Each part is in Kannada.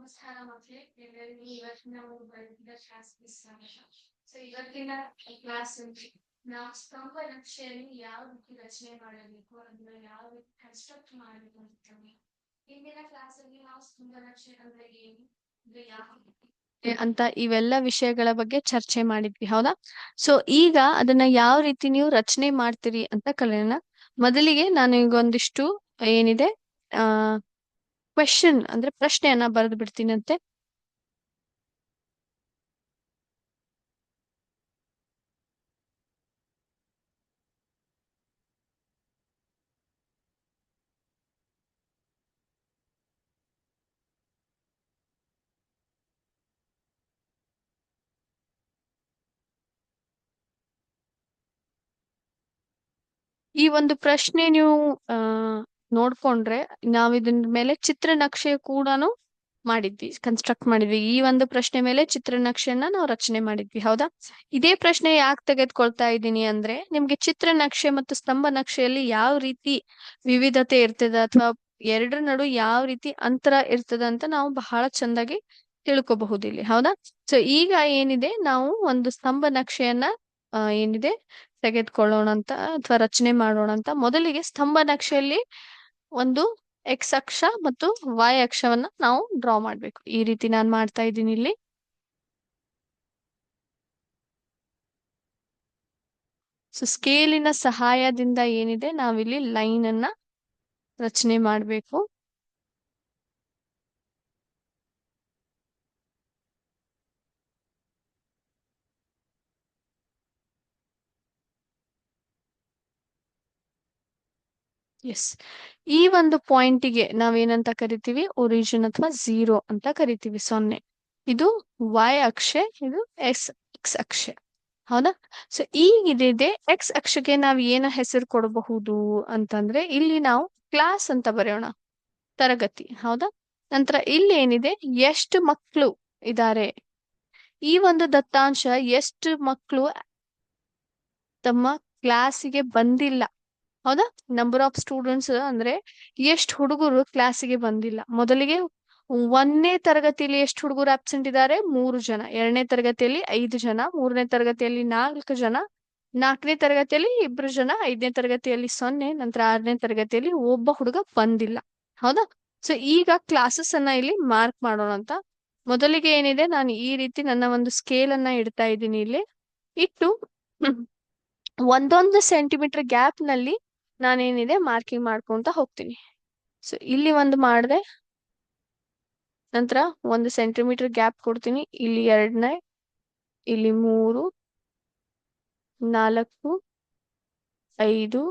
ನಮಸ್ಕಾರ ಮಕ್ಕಳೇ ಎಲ್ಲರಿಗೂ ಇವತ್ತು ನಾವು ಬರೆದಿದ್ದ ಶಾಸ್ತ್ರೀಯ ಸಾರಾಂಶ ಸೊ ಇವತ್ತಿನ ಕ್ಲಾಸ್ ನಾವು ಸ್ತಂಭ ನಕ್ಷೆಯಲ್ಲಿ ಯಾವ ರೀತಿ ರಚನೆ ಮಾಡಬೇಕು ಯಾವ ರೀತಿ ಕನ್ಸ್ಟ್ರಕ್ಟ್ ಮಾಡಬೇಕು ಅಂತ ಹಿಂದಿನ ಕ್ಲಾಸ್ ಅಲ್ಲಿ ನಾವು ಸ್ತಂಭ ನಕ್ಷೆ ಅಂದ್ರೆ ಏನು ಯಾವ ಅಂತ ಇವೆಲ್ಲ ವಿಷಯಗಳ ಬಗ್ಗೆ ಚರ್ಚೆ ಮಾಡಿದ್ವಿ, ಹೌದಾ? ಸೊ ಈಗ ಅದನ್ನ ಯಾವ ರೀತಿ ನೀವು ರಚನೆ ಮಾಡ್ತೀರಿ ಅಂತ ಕಲಿಯೋಣ. ಮೊದಲಿಗೆ ನಾನು ಈಗ ಒಂದಿಷ್ಟು ಏನಿದೆ, ಆ ಕ್ವೆಶನ್ ಅಂದ್ರೆ ಪ್ರಶ್ನೆಯನ್ನ ಬರೆದು ಬಿಡ್ತೀನಂತೆ. ಈ ಒಂದು ಪ್ರಶ್ನೆ ನೀವು ನೋಡ್ಕೊಂಡ್ರೆ ನಾವ್ ಇದನ್ ಮೇಲೆ ಚಿತ್ರನಕ್ಷೆ ಕೂಡನು ಮಾಡಿದ್ವಿ ಕನ್ಸ್ಟ್ರಕ್ಟ್ ಮಾಡಿದ್ವಿ. ಈ ಒಂದು ಪ್ರಶ್ನೆ ಮೇಲೆ ಚಿತ್ರನಕ್ಷೆಯನ್ನ ನಾವು ರಚನೆ ಮಾಡಿದ್ವಿ, ಹೌದಾ? ಇದೇ ಪ್ರಶ್ನೆ ಯಾಕೆ ತೆಗೆದುಕೊಳ್ತಾ ಇದ್ದೀನಿ ಅಂದ್ರೆ, ನಿಮ್ಗೆ ಚಿತ್ರನಕ್ಷೆ ಮತ್ತು ಸ್ತಂಭ ನಕ್ಷೆಯಲ್ಲಿ ಯಾವ ರೀತಿ ವಿವಿಧತೆ ಇರ್ತದ ಅಥವಾ ಎರಡರ ನಡು ಯಾವ ರೀತಿ ಅಂತರ ಇರ್ತದ ಅಂತ ನಾವು ಬಹಳ ಚಂದಾಗಿ ತಿಳ್ಕೊಬಹುದು ಇಲ್ಲಿ, ಹೌದಾ? ಸೊ ಈಗ ಏನಿದೆ, ನಾವು ಒಂದು ಸ್ತಂಭ ನಕ್ಷೆಯನ್ನ ಏನಿದೆ ತೆಗೆದುಕೊಳ್ಳೋಣ ಅಂತ ಅಥವಾ ರಚನೆ ಮಾಡೋಣ ಅಂತ ಮೊದಲಿಗೆ ಸ್ತಂಭ ನಕ್ಷೆಯಲ್ಲಿ ಒಂದು ಎಕ್ಸ್ ಅಕ್ಷ ಮತ್ತು ವೈ ಅಕ್ಷವನ್ನ ನಾವು ಡ್ರಾ ಮಾಡ್ಬೇಕು. ಈ ರೀತಿ ನಾನು ಮಾಡ್ತಾ ಇದ್ದೀನಿ ಇಲ್ಲಿ. ಸೊ ಸ್ಕೇಲಿನ ಸಹಾಯದಿಂದ ಏನಿದೆ? ನಾವಿಲ್ಲಿ ಲೈನ್ ಅನ್ನ ರಚನೆ ಮಾಡ್ಬೇಕು. ಎಸ್ ಈ ಒಂದು ಪಾಯಿಂಟಿಗೆ ನಾವೇನಂತ ಕರಿತೀವಿ? ಒರಿಜಿನ್ ಅಥವಾ ಝೀರೋ ಅಂತ ಕರಿತೀವಿ, ಸೊನ್ನೆ. ಇದು ವೈ ಅಕ್ಷೆ, ಇದು ಎಸ್ ಎಕ್ಸ್ ಅಕ್ಷೆ. ಹೌದಾ? ಸೊ ಈಗ ಇದಿದೆ. ಎಕ್ಸ್ ಅಕ್ಷಕ್ಕೆ ನಾವ್ ಏನ ಹೆಸರು ಕೊಡಬಹುದು ಅಂತಂದ್ರೆ, ಇಲ್ಲಿ ನಾವು ಕ್ಲಾಸ್ ಅಂತ ಬರೆಯೋಣ. ತರಗತಿ. ಹೌದಾ? ನಂತರ ಇಲ್ಲಿ ಏನಿದೆ? ಎಷ್ಟು ಮಕ್ಕಳು ಇದ್ದಾರೆ ಈ ಒಂದು ದತ್ತಾಂಶ, ಎಷ್ಟು ಮಕ್ಕಳು ತಮ್ಮ ಕ್ಲಾಸಿಗೆ ಬಂದಿಲ್ಲ. ಹೌದಾ? ನಂಬರ್ ಆಫ್ ಸ್ಟೂಡೆಂಟ್ಸ್ ಅಂದ್ರೆ ಎಷ್ಟು ಹುಡುಗರು ಕ್ಲಾಸಿಗೆ ಬಂದಿಲ್ಲ. ಮೊದಲಿಗೆ ಒಂದನೇ ತರಗತಿಯಲ್ಲಿ ಎಷ್ಟು ಹುಡುಗರು ಆಬ್ಸೆಂಟ್ ಇದ್ದಾರೆ? ಮೂರು ಜನ. ಎರಡನೇ ತರಗತಿಯಲ್ಲಿ ಐದು ಜನ. ಮೂರನೇ ತರಗತಿಯಲ್ಲಿ ನಾಲ್ಕು ಜನ. ನಾಲ್ಕನೇ ತರಗತಿಯಲ್ಲಿ ಇಬ್ರು ಜನ. ಐದನೇ ತರಗತಿಯಲ್ಲಿ ಸೊನ್ನೆ. ನಂತರ ಆರನೇ ತರಗತಿಯಲ್ಲಿ ಒಬ್ಬ ಹುಡುಗ ಬಂದಿಲ್ಲ. ಹೌದಾ? ಸೊ ಈಗ ಕ್ಲಾಸಸ್ ಅನ್ನ ಇಲ್ಲಿ ಮಾರ್ಕ್ ಮಾಡೋಣ ಅಂತ. ಮೊದಲಿಗೆ ಏನಿದೆ? ನಾನು ಈ ರೀತಿ ನನ್ನ ಒಂದು ಸ್ಕೇಲ್ ಅನ್ನ ಇಡ್ತಾ ಇದ್ದೀನಿ ಇಲ್ಲಿ. ಇಟ್ಟು ಒಂದೊಂದು ಸೆಂಟಿಮೀಟರ್ ಗ್ಯಾಪ್ನಲ್ಲಿ ನಾನೇನಿದೆ ಮಾರ್ಕಿಂಗ್ ಮಾಡ್ಕೊಂತ ಹೋಗ್ತೀನಿ. ಸೊ ಇಲ್ಲಿ ಒಂದು ಮಾಡಿದೆ. ನಂತರ ಒಂದು ಸೆಂಟಿಮೀಟರ್ ಗ್ಯಾಪ್ ಕೊಡ್ತೀನಿ. ಇಲ್ಲಿ ಎರಡನೇ, ಇಲ್ಲಿ ಮೂರು, ನಾಲ್ಕು, ಐದು,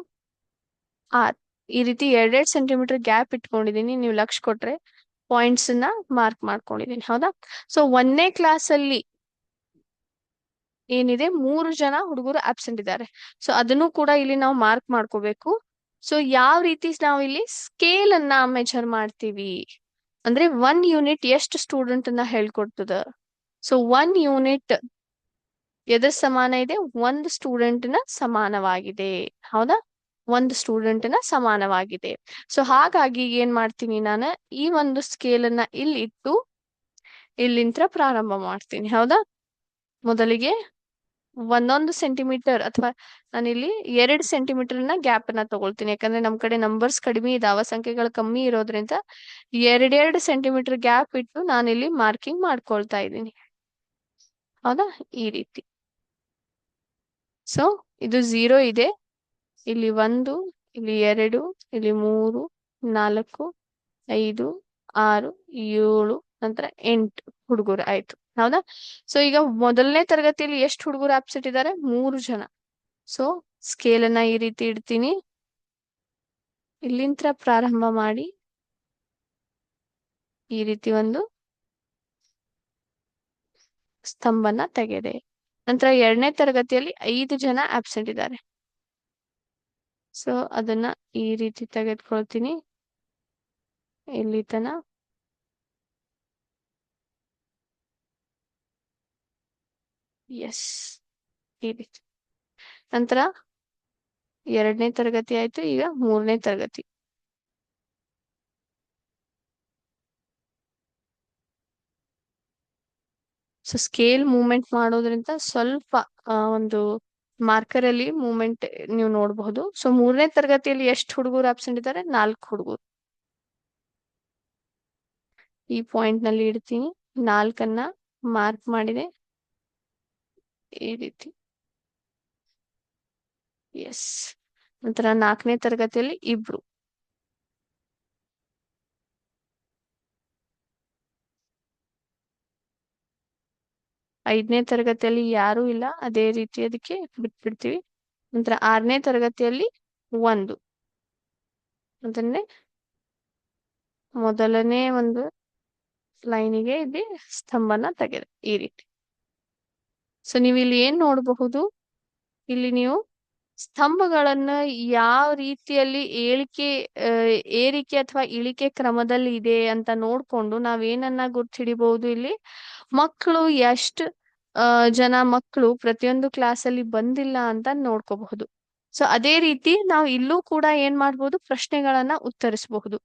ಆರ್. ಈ ರೀತಿ ಎರಡೆರಡು ಸೆಂಟಿಮೀಟರ್ ಗ್ಯಾಪ್ ಇಟ್ಕೊಂಡಿದೀನಿ ನೀವು ಲಕ್ಷ ಕೊಟ್ರೆ ಪಾಯಿಂಟ್ಸ್ನ ಮಾರ್ಕ್ ಮಾಡ್ಕೊಂಡಿದೀನಿ ಹೌದಾ? ಸೊ ಒಂದನೇ ಕ್ಲಾಸ್ ಅಲ್ಲಿ ಏನಿದೆ ಮೂರು ಜನ ಹುಡುಗರು ಆಬ್ಸೆಂಟ್ ಇದ್ದಾರೆ. ಸೊ ಅದನ್ನು ಕೂಡ ಇಲ್ಲಿ ನಾವು ಮಾರ್ಕ್ ಮಾಡ್ಕೋಬೇಕು. ಸೊ ಯಾವ ರೀತಿ ನಾವು ಇಲ್ಲಿ ಸ್ಕೇಲ್ ಅನ್ನ ಮೆಜರ್ ಮಾಡ್ತೀವಿ? ಅಂದ್ರೆ ಒನ್ ಯೂನಿಟ್ ಎಷ್ಟು ಸ್ಟೂಡೆಂಟ್ ಅನ್ನ ಹೇಳ್ಕೊಡ್ತದ? ಸೊ ಒನ್ ಯೂನಿಟ್ ಎದ್ರ ಸಮಾನ ಇದೆ? ಒಂದು ಸ್ಟೂಡೆಂಟ್ನ ಸಮಾನವಾಗಿದೆ. ಹೌದಾ? ಒಂದು ಸ್ಟೂಡೆಂಟ್ನ ಸಮಾನವಾಗಿದೆ. ಸೊ ಹಾಗಾಗಿ ಏನ್ ಮಾಡ್ತೀನಿ ನಾನು? ಈ ಒಂದು ಸ್ಕೇಲ್ ಅನ್ನ ಇಲ್ಲಿ ಇಟ್ಟು ಇಲ್ಲಿಂತ್ರ ಪ್ರಾರಂಭ ಮಾಡ್ತೀನಿ. ಹೌದಾ? ಮೊದಲಿಗೆ ಒಂದೊಂದು ಸೆಂಟಿಮೀಟರ್ ಅಥವಾ ನಾನಿಲ್ಲಿ ಎರಡು ಸೆಂಟಿಮೀಟರ್ನ ಗ್ಯಾಪ್ ಅನ್ನ ತಗೊಳ್ತೀನಿ. ಯಾಕಂದ್ರೆ ನಮ್ ಕಡೆ ನಂಬರ್ಸ್ ಕಡಿಮೆ ಇದಾವ, ಸಂಖ್ಯೆಗಳು ಕಮ್ಮಿ ಇರೋದ್ರಿಂದ ಎರಡೆರಡು ಸೆಂಟಿಮೀಟರ್ ಗ್ಯಾಪ್ ಇಟ್ಟು ನಾನಿಲ್ಲಿ ಮಾರ್ಕಿಂಗ್ ಮಾಡ್ಕೊಳ್ತಾ ಇದ್ದೀನಿ. ಹೌದಾ? ಈ ರೀತಿ. ಸೊ ಇದು ಝೀರೋ ಇದೆ. ಇಲ್ಲಿ ಒಂದು, ಇಲ್ಲಿ ಎರಡು, ಇಲ್ಲಿ ಮೂರು, ನಾಲ್ಕು, ಐದು, ಆರು, ಏಳು, ನಂತರ ಎಂಟು ಹುಡುಗರು ಆಯ್ತು. ಹೌದಾ? ಸೊ ಈಗ ಮೊದಲನೇ ತರಗತಿಯಲ್ಲಿ ಎಷ್ಟು ಹುಡುಗರು ಆಬ್ಸೆಂಟ್ ಇದ್ದಾರೆ ಮೂರು ಜನ. ಸೊ ಸ್ಕೇಲ್ ಅನ್ನ ಈ ರೀತಿ ಇಡ್ತೀನಿ. ಇಲ್ಲಿಂತ್ರ ಪ್ರಾರಂಭ ಮಾಡಿ. ಈ ರೀತಿ ಒಂದು. ಸ್ತಂಭನ ತೆಗೆದೆ. ನಂತರ ಎರಡನೇ ತರಗತಿಯಲ್ಲಿ ಐದು ಜನ ಆಬ್ಸೆಂಟ್ ಇದ್ದಾರೆ ಸೊ ಅದನ್ನ ಈ ರೀತಿ ತೆಗೆದುಕೊಳ್ತೀನಿ. ಇಲ್ಲಿ ತನ ಎಸ್ ರೀತಿ ನಂತರ ಎರಡನೇ ತರಗತಿ ಆಯ್ತು, ಈಗ ಮೂರನೇ ತರಗತಿ. ಸೊ ಸ್ಕೇಲ್ ಮೂವ್ಮೆಂಟ್ ಮಾಡೋದ್ರಿಂದ ಸ್ವಲ್ಪ ಒಂದು ಮಾರ್ಕರ್ ಅಲ್ಲಿ ಮೂವ್ಮೆಂಟ್ ನೀವು ನೋಡಬಹುದು. ಸೊ ಮೂರನೇ ತರಗತಿಯಲ್ಲಿ ಎಷ್ಟು ಹುಡುಗರು ಆಬ್ಸೆಂಟ್ ಇದ್ದಾರೆ ನಾಲ್ಕು ಹುಡುಗರು. ಈ ಪಾಯಿಂಟ್ನಲ್ಲಿ ಇಡ್ತೀನಿ. ನಾಲ್ಕನ್ನ ಮಾರ್ಕ್ ಮಾಡಿದೆ. ಈ ರೀತಿ. ಎಸ್ ನಂತರ ನಾಲ್ಕನೇ ತರಗತಿಯಲ್ಲಿ ಇಬ್ರು. ಐದನೇ ತರಗತಿಯಲ್ಲಿ ಯಾರು ಇಲ್ಲ. ಅದೇ ರೀತಿ ಅದಕ್ಕೆ ಬಿಟ್ಬಿಡ್ತೀವಿ. ನಂತರ ಆರನೇ ತರಗತಿಯಲ್ಲಿ ಒಂದು. ಅದನ್ನೇ ಮೊದಲನೇ ಒಂದು ಲೈನಿಗೆ ಇಲ್ಲಿ ಸ್ತಂಭನ ತೆಗೆದ. ಈ ರೀತಿ. ಸೊ ನೀವು ಇಲ್ಲಿ ಏನ್ ನೋಡಬಹುದು? ಇಲ್ಲಿ ನೀವು ಸ್ತಂಭಗಳನ್ನ ಯಾವ ರೀತಿಯಲ್ಲಿ ಏಳಿಕೆ ಏರಿಕೆ ಅಥವಾ ಇಳಿಕೆ ಕ್ರಮದಲ್ಲಿ ಇದೆ ಅಂತ ನೋಡ್ಕೊಂಡು ನಾವೇನನ್ನ ಗುರ್ತಿಡಿಬಹುದು ಇಲ್ಲಿ? ಮಕ್ಕಳು ಎಷ್ಟು ಜನ ಮಕ್ಕಳು ಪ್ರತಿಯೊಂದು ಕ್ಲಾಸ್ ಅಲ್ಲಿ ಬಂದಿಲ್ಲ ಅಂತ ನೋಡ್ಕೋಬಹುದು. ಸೊ ಅದೇ ರೀತಿ ನಾವು ಇಲ್ಲೂ ಕೂಡ ಏನ್ ಮಾಡ್ಬೋದು ಪ್ರಶ್ನೆಗಳನ್ನ ಉತ್ತರಿಸಬಹುದು.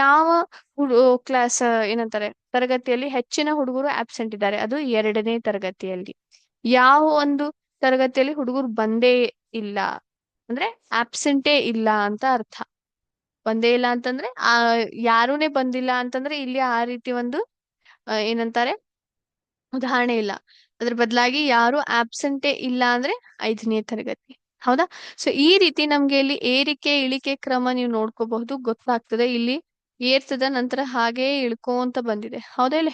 ಯಾವ ಕ್ಲಾಸ್ ಏನಂತಾರೆ? ತರಗತಿಯಲ್ಲಿ ಹೆಚ್ಚಿನ ಹುಡುಗರು ಆಬ್ಸೆಂಟ್ ಇದ್ದಾರೆ. ಅದು ಎರಡನೇ ತರಗತಿಯಲ್ಲಿ. ಯಾವ ಒಂದು ತರಗತಿಯಲ್ಲಿ ಹುಡುಗರು ಬಂದೇ ಇಲ್ಲ ಅಂದ್ರೆ ಆಬ್ಸೆಂಟೇ ಇಲ್ಲ ಅಂತ ಅರ್ಥ. ಬಂದೇ ಇಲ್ಲ ಅಂತಂದ್ರೆ, ಆ, ಯಾರೂನೇ ಬಂದಿಲ್ಲ ಅಂತಂದ್ರೆ ಇಲ್ಲಿ ಆ ರೀತಿ ಒಂದು ಏನಂತಾರೆ, ಉದಾಹರಣೆ ಇಲ್ಲ. ಅದ್ರ ಬದಲಾಗಿ ಯಾರು ಆಬ್ಸೆಂಟೇ ಇಲ್ಲ ಅಂದ್ರೆ ಐದನೇ ತರಗತಿ. ಹೌದಾ? ಸೊ ಈ ರೀತಿ ನಮ್ಗೆ ಇಲ್ಲಿ ಏರಿಕೆ, ಇಳಿಕೆ ಕ್ರಮ ನೀವು ನೋಡ್ಕೋಬಹುದು, ಗೊತ್ತಾಗ್ತದೆ. ಇಲ್ಲಿ ಏರ್ತದ ನಂತರ ಹಾಗೆ ಇಳ್ಕೊಂತ ಬಂದಿದೆ. ಹೌದಾ ಇಲ್ಲ?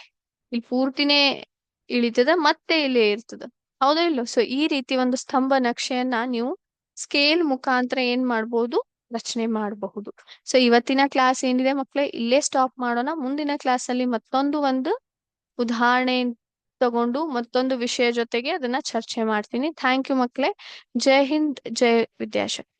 ಇಲ್ಲಿ ಪೂರ್ತಿನೇ ಇಳಿತದ, ಮತ್ತೆ ಇಲ್ಲಿ ಇರ್ತದ. ಹೌದಾ ಇಲ್ಲೋ ಸೊ ಈ ರೀತಿ ಒಂದು ಸ್ತಂಭ ನಕ್ಷೆಯನ್ನ ನೀವು ಸ್ಕೇಲ್ ಮುಖಾಂತರ ಏನ್ ಮಾಡ್ಬೋದು? ರಚನೆ ಮಾಡಬಹುದು. ಸೊ ಇವತ್ತಿನ ಕ್ಲಾಸ್ ಏನಿದೆ ಮಕ್ಕಳೇ ಇಲ್ಲೇ ಸ್ಟಾಪ್ ಮಾಡೋಣ. ಮುಂದಿನ ಕ್ಲಾಸ್ ಅಲ್ಲಿ ಮತ್ತೊಂದು ಒಂದು ಉದಾಹರಣೆ ತಗೊಂಡು ಮತ್ತೊಂದು ವಿಷಯ ಜೊತೆಗೆ ಅದನ್ನ ಚರ್ಚೆ ಮಾಡ್ತೀನಿ. ಥ್ಯಾಂಕ್ ಯು ಮಕ್ಕಳೇ ಜೈ ಹಿಂದ್, ಜೈ ವಿದ್ಯಾಶಕ್ತಿ.